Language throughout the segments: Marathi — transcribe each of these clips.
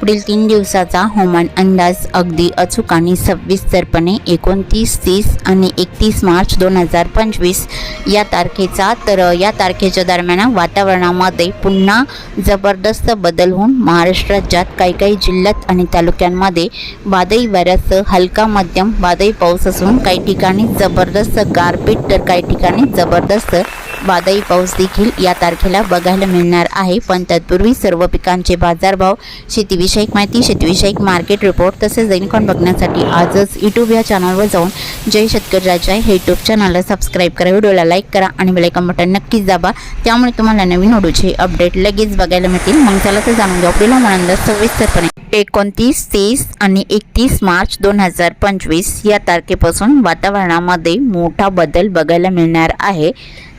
पुढील तीन दिवसाचा हवामान अंदाज अगदी अचूक आणि सविस्तरपणे एकोणतीस तीस आणि एकतीस मार्च दोन हजार पंचवीस या तारखेचा तर या तारखेच्या दरम्यान वातावरणामध्ये पुन्हा जबरदस्त बदल होऊन महाराष्ट्र राज्यात काही काही जिल्ह्यात आणि तालुक्यांमध्ये वादळी वाऱ्यासह हलका मध्यम वादळी पाऊस असून काही ठिकाणी जबरदस्त गारपीट तर काही ठिकाणी जबरदस्त वादळी पाऊस देखील या तारखेला बघायला मिळणार आहे. पण तत्पूर्वी सर्व पिकांचे बाजारभाव शेतीविषयक माहिती शेतीविषयक मार्केट रिपोर्ट तसेच दैनिकॉन बघण्यासाठी आजच यूट्यूब या चॅनलवर जाऊन जय शेतकरी राजा हे यूट्यूब चॅनलला सबस्क्राईब करा. व्हिडिओला लाईक करा आणि बेलायकन बटन नक्कीच दाबा. त्यामुळे तुम्हाला नवीन व्हिडिओचे अपडेट लगेच बघायला मिळतील. मग चला तर जाणून घ्या पुढील आनंद सविस्तरपणे एकोणतीस तीस आणि एकतीस मार्च दोन हजार पंचवीस या तारखेपासून वातावरणामध्ये मोठा बदल बघायला मिळणार आहे.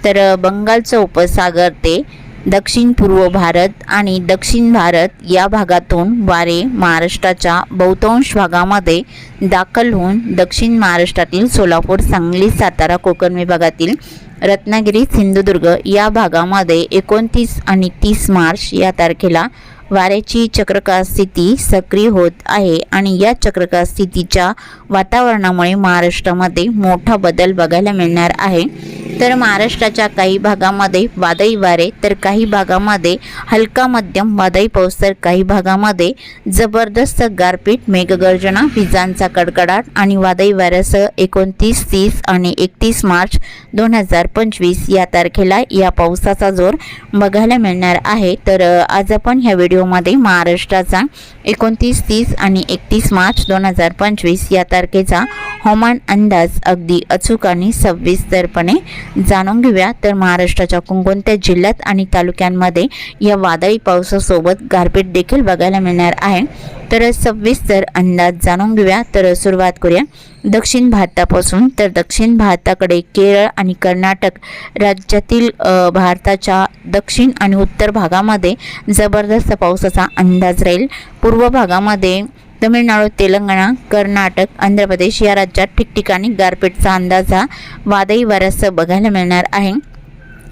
तर बंगालचं उपसागर ते दक्षिण पूर्व भारत आणि दक्षिण भारत या भागातून वारे महाराष्ट्राच्या बहुतांश भागामध्ये दाखल होऊन दक्षिण महाराष्ट्रातील सोलापूर सांगली सातारा कोकण विभागातील रत्नागिरी सिंधुदुर्ग या भागामध्ये एकोणतीस आणि तीस मार्च या तारखेला वाऱ्याची चक्रकार स्थिती सक्रिय होत आहे आणि या चक्रकार स्थितीच्या वातावरणामुळे महाराष्ट्रामध्ये मोठा बदल बघायला मिळणार आहे. तर महाराष्ट्राच्या काही भागामध्ये वादळी वारे तर काही भागामध्ये हलका मध्यम वादळी पाऊस तर काही भागामध्ये जबरदस्त गारपीट मेघगर्जना विजांचा कडकडाट आणि वादळी वाऱ्यासह एकोणतीस तीस आणि एकतीस मार्च दोन हजार पंचवीस या तारखेला या पावसाचा जोर बघायला मिळणार आहे. तर आज आपण ह्या व्हिडिओमध्ये महाराष्ट्राचा एकोणतीस तीस आणि एकतीस मार्च दोन हजार पंचवीस या तारखेचा हवामान अंदाज अगदी अचूक आणि सविस्तरपणे जाणून घेऊया. तर महाराष्ट्राच्या कोणकोणत्या जिल्ह्यात आणि तालुक्यांमध्ये या वादळी पावसासोबत गारपीट देखील बघायला मिळणार आहे? तर सविस्तर अंदाज जाणून घेऊया. तर सुरुवात करूया. दक्षिण भारतापासून तर दक्षिण भारताकडे केरळ आणि कर्नाटक राज्यातील भारताच्या दक्षिण आणि उत्तर भागामध्ये जबरदस्त पावसाचा अंदाज राहील. पूर्व भागामध्ये तमिळनाडू तेलंगणा कर्नाटक आंध्र प्रदेश या राज्यात ठिकठिकाणी गारपीटचा अंदाज हा वादळी वाऱ्यासह बघायला मिळणार आहे.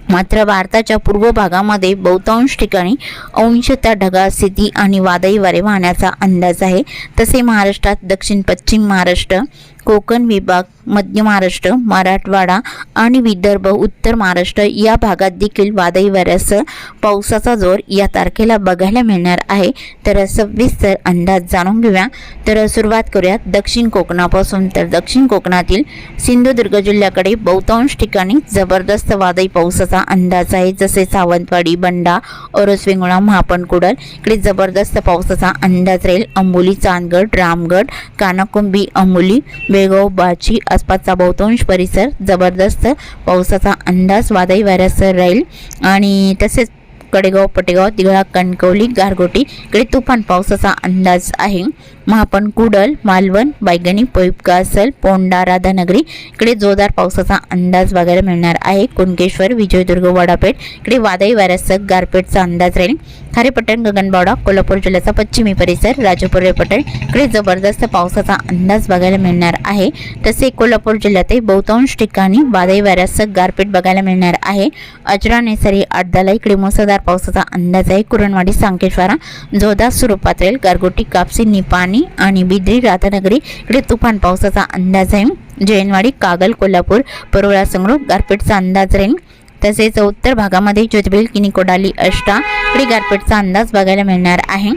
मात्र भारताच्या पूर्व भागामध्ये बहुतांश ठिकाणी अंशतः ढगाळ स्थिती आणि वादळी वारे वाहण्याचा अंदाज आहे. तसे महाराष्ट्रात दक्षिण पश्चिम महाराष्ट्र कोकण विभाग मध्य महाराष्ट्र मराठवाडा आणि विदर्भ उत्तर महाराष्ट्र या भागात देखील वादळी वाऱ्यासह पावसाचा जोर या तारखेला बघायला मिळणार आहे. तर सविस्तर अंदाज जाणून घेऊया. तर सुरुवात करूयात दक्षिण कोकणापासून. तर दक्षिण कोकणातील सिंधुदुर्ग जिल्ह्याकडे बहुतांश ठिकाणी जबरदस्त वादळी पावसाचा अंदाज आहे. जसे सावंतवाडी बंडा ओरसवेंगुळा महापण कुडल इकडे जबरदस्त पावसाचा अंदाज राहील. अंबोली चांदगड रामगड कानाकुंबी अंबोली बेळगाव बाची आसपासचा बहुतांश परिसर जबरदस्त पावसाचा अंदाज वादळी वाऱ्यासह राहील. आणि तसेच कडेगाव पटेगाव दिघळा कणकवली गारगोटी इकडे तुफान पावसाचा अंदाज आहे. महापण कुडल मालवण बायगणी पैपगासल पोंडा राधानगरी इकडे जोरदार पावसाचा अंदाज बघायला मिळणार आहे. कुणकेश्वर विजयदुर्ग वडापेठ इकडे वादळी वाऱ्यासह गारपेटचा अंदाज राहील. खारेपटण गगनबावडा कोल्हापूर जिल्ह्याचा पश्चिमी परिसर राजापूर पट्टण इकडे जबरदस्त पावसाचा अंदाज बघायला मिळणार आहे. तसे कोल्हापूर जिल्ह्यातही बहुतांश ठिकाणी वादळी वाऱ्यासह गारपीट बघायला मिळणार आहे. अजरा नेसरी आडदाला इकडे मुसळधार पावसाचा अंदाज आहे. कुरणवाडी सांकेश्वरा जोरदार स्वरूपात राहील गारगोटी कापसी निपाणी आणि बिद्री राधानगरी इकडे तुफान पावसाचा अंदाज आहे. जैनवाडी कागल कोल्हापूर परोळा संग्रुप गारपीटचा अंदाज राहील. तसेच उत्तर भागामध्ये ज्योतिबेल किनिकोडाली अष्टा इकडे गारपीटचा अंदाज बघायला मिळणार आहे.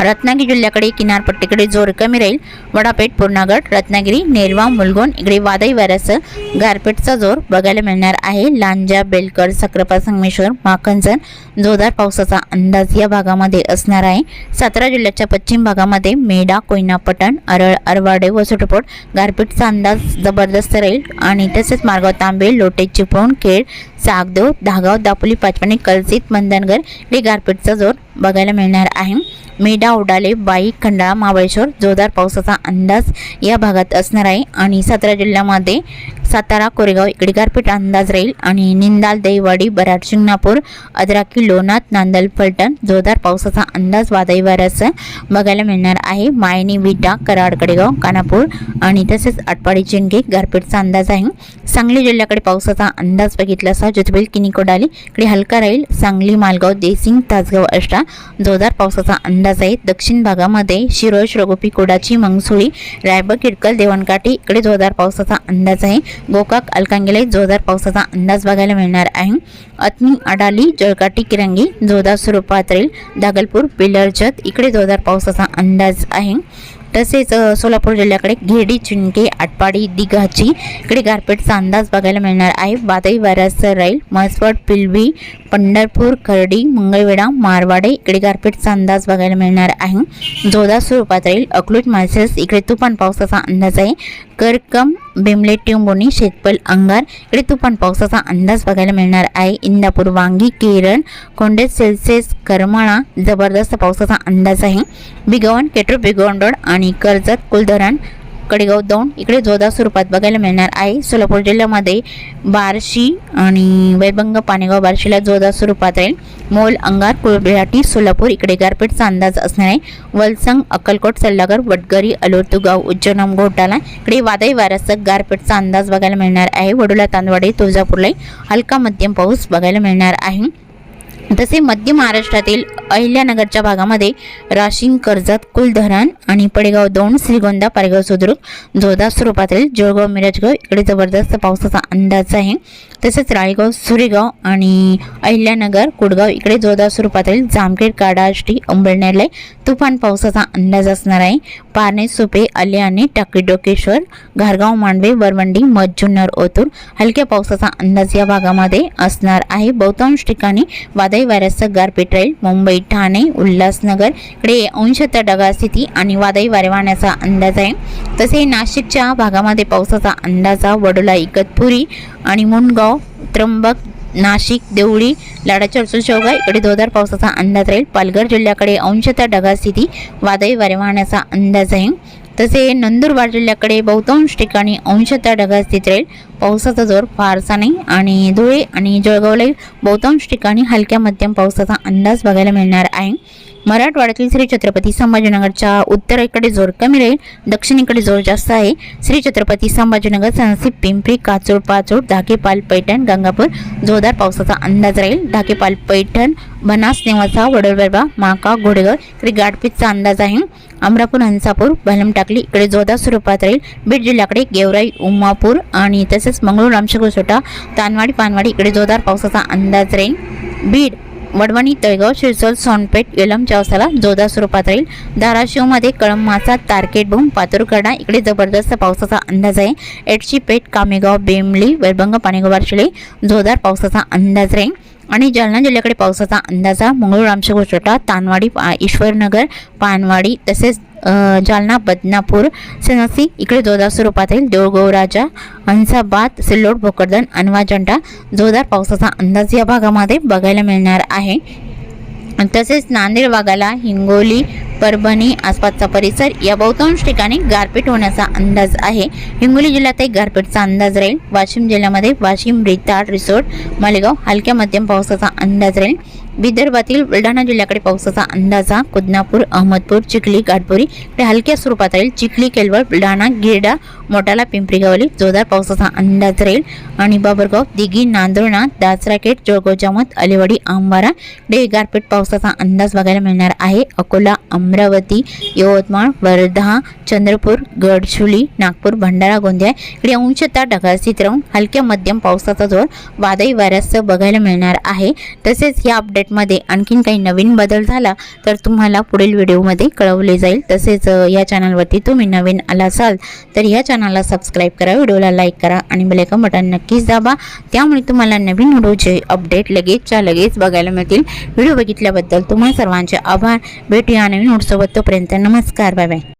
रत्नागिरी जिल्ह्याकडे किनारपट्टीकडे जोर कमी राहील. वडापेठ पूर्णागड रत्नागिरी नेरवा मुलगोन इकडे वादळी वाऱ्यासह गारपेटचा जोर बघायला मिळणार आहे. लांजा बेलकर सक्रापा संगमेश्वर माखनजन जोरदार पावसाचा अंदाज या भागामध्ये असणार आहे. सातारा जिल्ह्याच्या पश्चिम भागामध्ये मेढा कोयना पटण अरळ अरवाडे व सुटपोट गारपीटचा अंदाज जबरदस्त राहील. आणि तसेच मार्गाव तांबे लोटे चिपळूण खेड सागदेव धागाव दापोली पाचपाणी कलसित मंदनगर हे गारपीटचा जोर बघायला मिळणार आहे. मेढा उडाले बाई खंडाळा महाबळेश्वर जोरदार पावसाचा अंदाज या भागात असणार आहे. आणि सातारा जिल्ह्यामध्ये सातारा कोरेगाव इकडे गारपीट अंदाज राहील आणि निंदाल देवाडी बराड शिंगणापूर अद्राकी लोणात नांदल फलटण जोरदार पावसाचा अंदाज वादळी वाऱ्याचा बघायला मिळणार आहे. मायनी विटा कराड कडेगाव कानापूर आणि तसेच आटपाडी चिंगे गारपीटचा अंदाज आहे. सांगली जिल्ह्याकडे पावसाचा अंदाज बघितला असा ज्योतिबेल किनी कोडाली इकडे हलका राहील. सांगली मालगाव देसिंग तासगाव अष्टा जोरदार पावसाचा अंदाज आहे. दक्षिण भागामध्ये शिरोळ रघोपी कोडाची मंगसुळी रायबग किडकल देवणकाठी इकडे जोरदार पावसाचा अंदाज आहे. गोकाक अलकांगेला जोरदार पावसाचा अंदाज बघायला मिळणार आहे. अतनी अडाली जळकाटी किरंगी जोरदार स्वरूपात राहील दागलपूर पिलरजत इकडे जोरदार पावसाचा अंदाज आहे. तसेच सोलापूर जिल्ह्याकडे घेडी चिंके आटपाडी दिघाची इकडे गारपीटचा अंदाज बघायला मिळणार आहे. वादळी वाऱ्यासह राहील. म्हसवड पिलवी पंढरपूर खर्डी मंगळवेढा मारवाडे इकडे गारपीटचा अंदाज बघायला मिळणार आहे. जोरदार स्वरूपात राहील अकलूट मासेस इकडे तुफान पावसाचा अंदाज आहे. करकम बेमले शेतपल अंगार. इकडे तुफान पावसाचा अंदाज बघायला मिळणार आहे. इंदापूर वांगी केरळ कोंडे सेल्सेस करमाळा जबरदस्त पावसाचा अंदाज आहे. बिगवन केट्रो बिगवन रोड आणि कर्जत कुलधरण कडेगाव दौंड. इकडे जोरदार स्वरूपात बघायला मिळणार आहे. सोलापूर जिल्ह्यामध्ये बार्शी आणि वैभंग पाणेगाव बार्शीला जोरदार स्वरूपात राहील. मोल अंगार कुळबेहाटी सोलापूर इकडे गारपीटचा अंदाज असणार आहे. वलसंग अक्कलकोट सल्लागर वडगरी अलोरतुगाव उज्जैनम घोटाला इकडे वादळी वाऱ्यासह गारपीटचा अंदाज बघायला मिळणार आहे. वडोला तांदवाडी तुळजापूरलाही हलका मध्यम पाऊस बघायला मिळणार आहे. तसे मध्य महाराष्ट्रातील अहिल्यानगरच्या भागामध्ये राशीन कर्जत कुलधरण आणि पडेगाव दोन श्रीगोंदा पारेगाव सुद्रुक जोरदार स्वरूपातील जळगाव मिरजगाव इकडे जबरदस्त पावसाचा अंदाज आहे. तसेच राळेगाव सुरेगाव आणि अहिल्यानगर कुडगाव इकडे जोरदार स्वरूपातील जामखेड काडाष्टी अंबळनेरला तुफान पावसाचा अंदाज असणार आहे. पारणे सुपे आल्याने टाकी डोकेश्वर घारगाव मांडवे वरवंडी मधजुन्नर ओतूर हलक्या पावसाचा अंदाज या भागामध्ये असणार आहे. बहुतांश ठिकाणी वादळ वाऱ्यासह गारपीट राहील मुंबई ठाणे उल्हासनगर. इकडे अंशतः ढगाळ स्थिती आणि वादळी वारे वाहण्याचा अंदाज आहे. तसे नाशिकच्या भागामध्ये पावसाचा अंदाज वडोला इगतपुरी आणि मुंडगाव त्र्यंबक नाशिक देवळी लाडा चौगा इकडे जोरदार पावसाचा अंदाज राहील. पालघर जिल्ह्याकडे अंशतः ढगाळ स्थिती वादळी वारे वाहण्याचा अंदाज आहे. तसे नंदुरबार जिल्ह्याकडे बहुतांश ठिकाणी अंशतः ढगाळ स्थित राहील. पावसाचा जोर फारसा नाही आणि धुळे आणि जळगावलाही बहुतांश ठिकाणी हलक्या मध्यम पावसाचा अंदाज बघायला मिळणार आहे. मराठवाड्यातील श्री छत्रपती संभाजीनगरच्या उत्तरेकडे जोर कमी राहील. दक्षिणेकडे जोर जास्त आहे. श्री छत्रपती संभाजीनगर सनसी पिंपरी काचोड पाचोड धाकेपाल पैठण गंगापूर जोरदार पावसाचा अंदाज राहील. धाकेपाल पैठण बनास नेवासा वडोदरा माका घोडेगाव इकडे गाठपीठचा अंदाज आहे. अमरापूर हंसापूर भलम टाकली इकडे जोरदार स्वरूपात राहील. बीड जिल्ह्याकडे गेवराई उमापूर आणि तसेच मंगळूर रामशेगोसोटा तानवाडी पानवाडी इकडे जोरदार पावसाचा अंदाज राहील. बीड वडवणी तळगाव शिरसोल सोनपेठ येलम चौसाला जोरदार स्वरूपात राहील. धाराशिवमध्ये कळंमाचा तारकेट बूम पातूरकडा इकडे जबरदस्त पावसाचा अंदाज आहे. एडशी पेठ कामेगाव बेमली वैभंग पाणेगाव बार्शिले जोरदार पावसाचा अंदाज राहील. आणि जालना जिल्ह्याकडे पावसाचा अंदाजा मंगळूर रामशेगोचोटा तानवाडी पा ईश्वरनगर पानवाडी तसेच जालना बदनापूर सनसी इकडे जोरदार स्वरूपात राहील देऊळगाव हंसाबाद सिल्लोड भोकरदन अनवाजंटा जोरदार पावसाचा अंदाज या भागामध्ये बघायला मिळणार आहे. तसेच नांदेड भागाला हिंगोली परभणी आसपासचा परिसर या बहुतांश ठिकाणी गारपीट होण्याचा अंदाज आहे. हिंगोली जिल्ह्यातही गारपीटचा अंदाज राहील. वाशिम जिल्ह्यामध्ये वाशिम रिताड रिसोर्ट मालेगाव हलक्या मध्यम पावसाचा अंदाज राहील. विदर्भातील बुलढाणा जिल्ह्याकडे पावसाचा अंदाजा कुदनापूर अहमदपूर चिखली गाठपुरी इकडे हलक्या स्वरूपात राहील. चिखली केलवळ बुलढाणा गिरडा मोटाला पिंपरी गावली जोरदार पावसाचा अंदाज राहील. आणि बाबरगाव दिघी नांदुर्णा दासराकेट जळगाव जामत अलिवाडी आंबारा डे गारपीट पावसाचा अंदाज बघायला मिळणार आहे. अकोला अमरावती यवतमाळ वर्धा चंद्रपूर गडचुली नागपूर भंडारा गोंदिया इकडे अंशतः ढगाळ स्थित राहून हलक्या मध्यम पावसाचा जोर वादळी वाऱ्यासह बघायला मिळणार आहे. तसेच या अपडेट अपडेटमध्ये आणखीन काही नवीन बदल झाला तर तुम्हाला पुढील व्हिडिओमध्ये कळवले जाईल. तसेच या चॅनलवरती तुम्ही नवीन आला असाल तर या चॅनलला सबस्क्राईब करा व्हिडिओला लाईक करा आणि बेलायकन बटन नक्कीच दाबा. त्यामुळे तुम्हाला नवीन व्हिडिओचे अपडेट लगेचच्या लगेच बघायला मिळतील. व्हिडिओ बघितल्याबद्दल तुम्हा सर्वांचे आभार. भेटूया नवीन व्हिडिओसोबत. तोपर्यंत नमस्कार. Bye bye